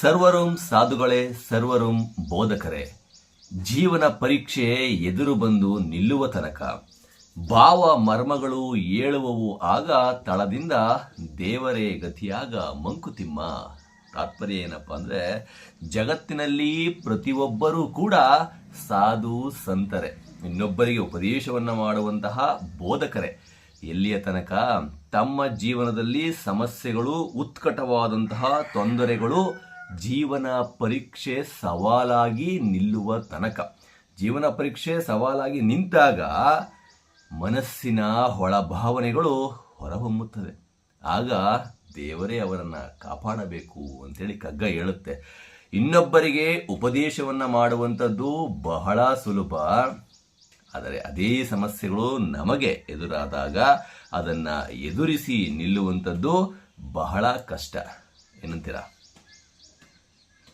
ಸರ್ವರುಂ ಸಾಧುಗಳೇ, ಸರ್ವರುಂ ಬೋಧಕರೇ. ಜೀವನ ಪರೀಕ್ಷೆ ಎದುರು ಬಂದು ನಿಲ್ಲುವ ತನಕ. ಭಾವ ಮರ್ಮಗಳು ಏಳುವವು ಆಗ ತಳದಿಂದ ದೇವರೇ ಗತಿಯಾಗ ಮಂಕುತಿಮ್ಮ. ತಾತ್ಪರ್ಯ ಏನಪ್ಪ ಅಂದರೆ, ಜಗತ್ತಿನಲ್ಲಿ ಪ್ರತಿಯೊಬ್ಬರೂ ಕೂಡ ಸಾಧು ಸಂತರೆ. ಇನ್ನೊಬ್ಬರಿಗೆ ಉಪದೇಶವನ್ನು ಮಾಡುವಂತಹ ಬೋಧಕರೇ. ಎಲ್ಲಿಯ ತನಕ? ತಮ್ಮ ಜೀವನದಲ್ಲಿ ಸಮಸ್ಯೆಗಳು, ಉತ್ಕಟವಾದಂತಹ ತೊಂದರೆಗಳು ಜೀವನ ಪರೀಕ್ಷೆ ಸವಾಲಾಗಿ ನಿಲ್ಲುವ ತನಕ. ಜೀವನ ಪರೀಕ್ಷೆ ಸವಾಲಾಗಿ ನಿಂತಾಗ ಮನಸ್ಸಿನ ಒಳಭಾವನೆಗಳು ಹೊರಹೊಮ್ಮುತ್ತದೆ ಆಗ ದೇವರೇ ಅವರನ್ನು ಕಾಪಾಡಬೇಕು ಅಂತೇಳಿ ಕಗ್ಗ ಹೇಳುತ್ತೆ. ಇನ್ನೊಬ್ಬರಿಗೆ ಉಪದೇಶವನ್ನು ಮಾಡುವಂಥದ್ದು ಬಹಳ ಸುಲಭ. ಆದರೆ ಅದೇ ಸಮಸ್ಯೆಗಳು ನಮಗೆ ಎದುರಾದಾಗ ಅದನ್ನು ಎದುರಿಸಿ ನಿಲ್ಲುವಂಥದ್ದು ಬಹಳ ಕಷ್ಟ. ಏನಂತೀರಾ?